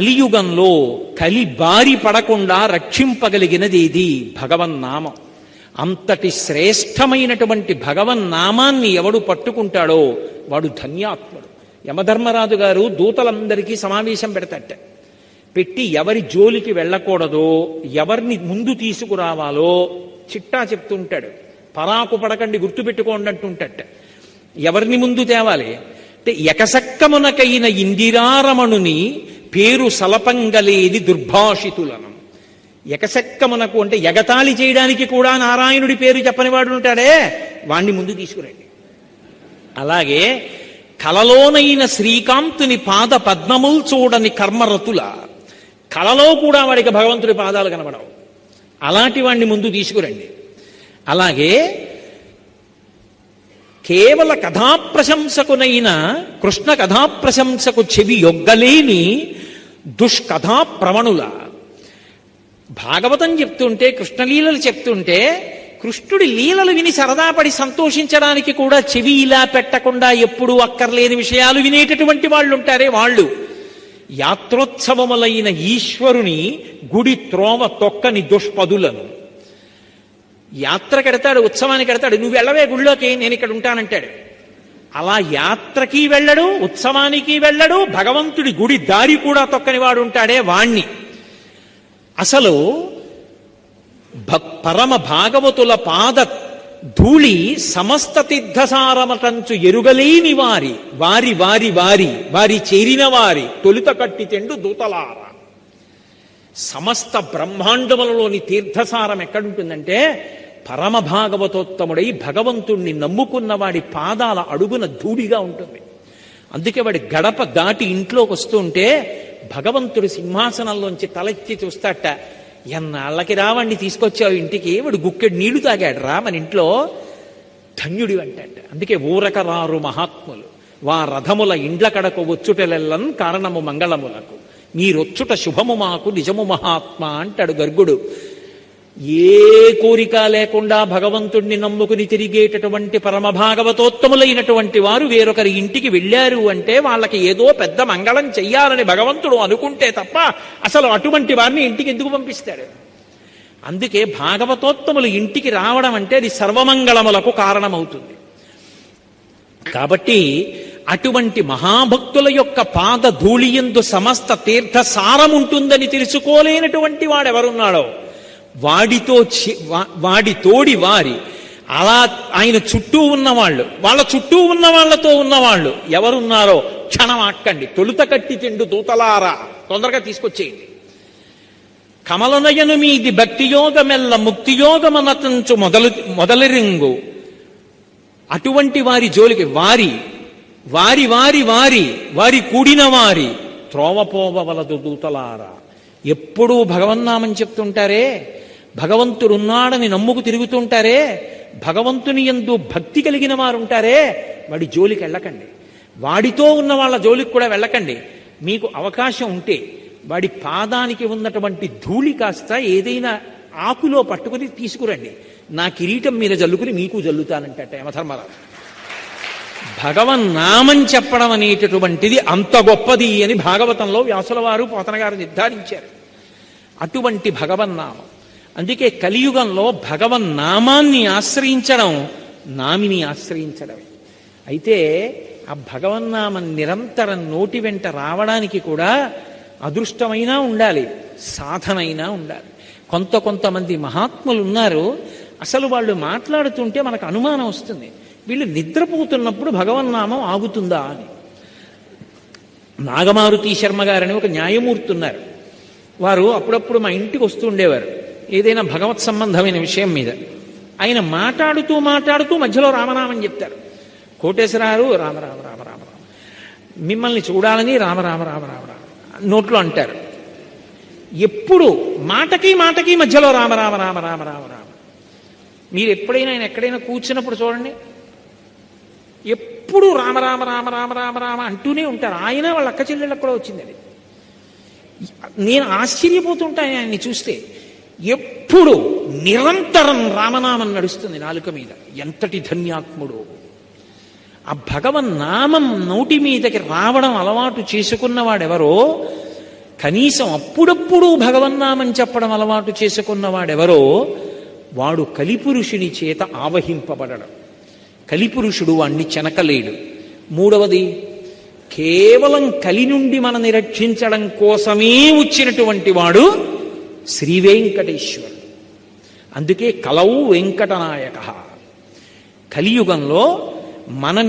కలియుగంలో కలి బారి పడకుండా రక్షింపగలిగినది భగవన్నామం అంతటి శ్రేష్టమైనటువంటి భగవన్నామాన్ని ఎవడు పట్టుకుంటాడో వాడు ధన్యాత్ముడు. యమధర్మరాజు గారు దూతలందరికీ సమావేశం పెడతట పెట్టి ఎవరి జోలికి వెళ్ళకూడదో ఎవరిని ముందు తీసుకురావాలో చిట్టా చెప్తుంటాడు. పరాకు పడకండి గుర్తుపెట్టుకోండి అంటుంటట ఎవరిని ముందు తేవాలి? అంటే ఎకసక్కమునకైన ఇందిరారమణుని పేరు సలపంగలేది దుర్భాషితులను. ఎకసక్కమునకు అంటే ఎగతాళి చేయడానికి కూడా నారాయణుడి పేరు చెప్పని వాడు ఉంటాడే వాణ్ణి ముందు తీసుకురండి. అలాగే కలలోనైన శ్రీకాంతుని పాద పద్మముల్ చూడని కర్మరతుల కలలో కూడా వాడికి భగవంతుడి పాదాలు కనబడవు. అలాంటి వాణ్ణి ముందు తీసుకురండి. అలాగే కేవల కథాప్రశంసకునైన కృష్ణ కథాప్రశంసకు చెవి యొగ్గలేని దుష్కథా ప్రవణుల భాగవతం చెప్తుంటే కృష్ణలీలలు చెప్తుంటే కృష్ణుడి లీలలు విని సరదాపడి సంతోషించడానికి కూడా చెవి ఇలా పెట్టకుండా ఎప్పుడూ అక్కర్లేని విషయాలు వినేటటువంటి వాళ్ళు ఉంటారే వాళ్ళు. యాత్రోత్సవములైన ఈశ్వరుని గుడి త్రోవ తొక్కని దుష్పదులను. యాత్ర కడతాడు ఉత్సవానికి కడతాడు నువ్వు వెళ్ళవే గుళ్ళోకి నేను ఇక్కడ ఉంటానంటాడు. అలా యాత్రకి వెళ్ళడు ఉత్సవానికి వెళ్ళడు భగవంతుడి గుడి దారి కూడా తొక్కని వాడు ఉంటాడే వాణ్ణి. అసలు పరమ భాగవతుల పాద ధూళి సమస్త తీర్థసారమటంచు ఎరుగలేని వారి వారి వారి వారి వారి చేరిన వారి తొలుత కట్టి తెండు దూతలార. సమస్త బ్రహ్మాండములలోని తీర్థసారం ఎక్కడుంటుందంటే పరమభాగవతోత్తముడై భగవంతుణ్ణి నమ్ముకున్న వాడి పాదాల అడుగున ధూళిగా ఉంటుంది. అందుకే వాడి గడప దాటి ఇంట్లోకి వస్తుంటే భగవంతుడు సింహాసనంలోంచి తలెత్తి చూస్తాట ఎన్నాళ్ళకి రావాణ్ణి తీసుకొచ్చావు ఇంటికి? వాడు గుక్కెడు నీళ్ళు తాగాడు రా మన ఇంట్లో ధన్యుడి అంటాట. అందుకే ఊరకరారు మహాత్ములు వా రథముల ఇండ్ల కడకు వచ్చుటలెల్లన్ కారణము మంగళములకు మీరొచ్చుట శుభము మాకు నిజము మహాత్మ అంటాడు గర్గుడు. ఏ కోరిక లేకుండా భగవంతుణ్ణి నమ్ముకుని తిరిగేటటువంటి పరమ భాగవతోత్తములైనటువంటి వారు వేరొకరి ఇంటికి వెళ్ళారు అంటే వాళ్ళకి ఏదో పెద్ద మంగళం చెయ్యాలని భగవంతుడు అనుకుంటే తప్ప అసలు అటువంటి వారిని ఇంటికి ఎందుకు పంపిస్తాడు అందుకే భాగవతోత్తములు ఇంటికి రావడం అంటే అది సర్వమంగళములకు కారణమవుతుంది. కాబట్టి అటువంటి మహాభక్తుల యొక్క పాద ధూళియందు సమస్త తీర్థసారం ఉంటుందని తెలుసుకోలేనటువంటి వాడెవరున్నాడో? వాడితో చి- వా- వాడి తోడి వారి. అలా ఆయన చుట్టూ ఉన్నవాళ్ళు వాళ్ళ చుట్టూ ఉన్న వాళ్ళతో ఉన్నవాళ్ళు ఎవరున్నారో క్షణం ఆక్కండి. తొలుత కట్టి తిండు దూతలారా. తొందరగా తీసుకొచ్చేయండి. కమలనయను మీది భక్తియోగమెల్ల ముక్తియోగమనతంచు మొదలు మొదలరింగు. అటువంటి వారి జోలికి వారి వారి వారి వారి వారి కూడిన వారి త్రోవపోవలదు దూతలారా. ఎప్పుడూ భగవన్నామని చెప్తుంటారే భగవంతుడున్నాడని నమ్ముకు తిరుగుతుంటారే భగవంతుని ఎందు భక్తి కలిగిన వారు ఉంటారే వాడి జోలికి వెళ్ళకండి. వాడితో ఉన్న వాళ్ళ జోలికి కూడా వెళ్ళకండి. మీకు అవకాశం ఉంటే వాడి పాదానికి ఉన్నటువంటి ధూళి కాస్త ఏదైనా ఆకులో పట్టుకుని తీసుకురండి. నా కిరీటం మీద జల్లుకుని మీకు జల్లుతానంటట యమధర్మరాజు భగవన్ నామం చెప్పడం అనేటటువంటిది అంత గొప్పది అని భాగవతంలో వ్యాసుల వారు పోతన గారు నిర్ధారించారు. అటువంటి భగవన్నామం అందుకే కలియుగంలో భగవన్ నామాన్ని ఆశ్రయించడం నామిని ఆశ్రయించడమే. అయితే ఆ భగవన్నామం నిరంతరం నోటి వెంట రావడానికి కూడా అదృష్టమైనా ఉండాలి సాధనైనా ఉండాలి. కొంత కొంతమంది మహాత్ములు ఉన్నారు అసలు వాళ్ళు మాట్లాడుతుంటే మనకు అనుమానం వస్తుంది. వీళ్ళు నిద్రపోతున్నప్పుడు భగవన్నామం ఆగుతుందా అని. నాగమారుతి శర్మ గారని ఒక న్యాయమూర్తి ఉన్నారు. వారు అప్పుడప్పుడు మా ఇంటికి వస్తూ ఉండేవారు. ఏదైనా భగవత్ సంబంధమైన విషయం మీద ఆయన మాట్లాడుతూ మాట్లాడుతూ మధ్యలో రామనామం చెప్తారు కోటేశ్వరారు రామ రామ రామ రామ రామ మిమ్మల్ని చూడాలని రామ రామ రామ రామ రామ నోట్లో అంటారు ఎప్పుడు మాటకి మాటకి మధ్యలో రామ రామ రామ రామ రామ రామ మీరు ఎప్పుడైనా ఆయన ఎక్కడైనా కూర్చున్నప్పుడు చూడండి ఎప్పుడు రామ రామ రామ రామ రామ రామ అంటూనే ఉంటారు ఆయన వాళ్ళ అక్క చెల్లెళ్ళకు కూడా వచ్చింది అది నేను ఆశ్చర్యపోతుంటాను ఆయన్ని చూస్తే ఎప్పుడు నిరంతరం రామనామం నడుస్తుంది నాలుక మీద. ఎంతటి ధన్యాత్ముడు. ఆ భగవన్ నామం నోటి మీదకి రావడం అలవాటు చేసుకున్నవాడెవరో కనీసం అప్పుడప్పుడు భగవన్నామం చెప్పడం అలవాటు చేసుకున్నవాడెవరో వాడు కలిపురుషుని చేత ఆవహింపబడడం. కలిపురుషుడు వాణ్ణి చెనకలేడు. మూడవది కేవలం కలి నుండి మనని రక్షించడం కోసమే వచ్చినటువంటి వాడు శ్రీ వెంకటేశ్వరుడు. అందుకే కలవు వెంకటనాయక. కలియుగంలో మనని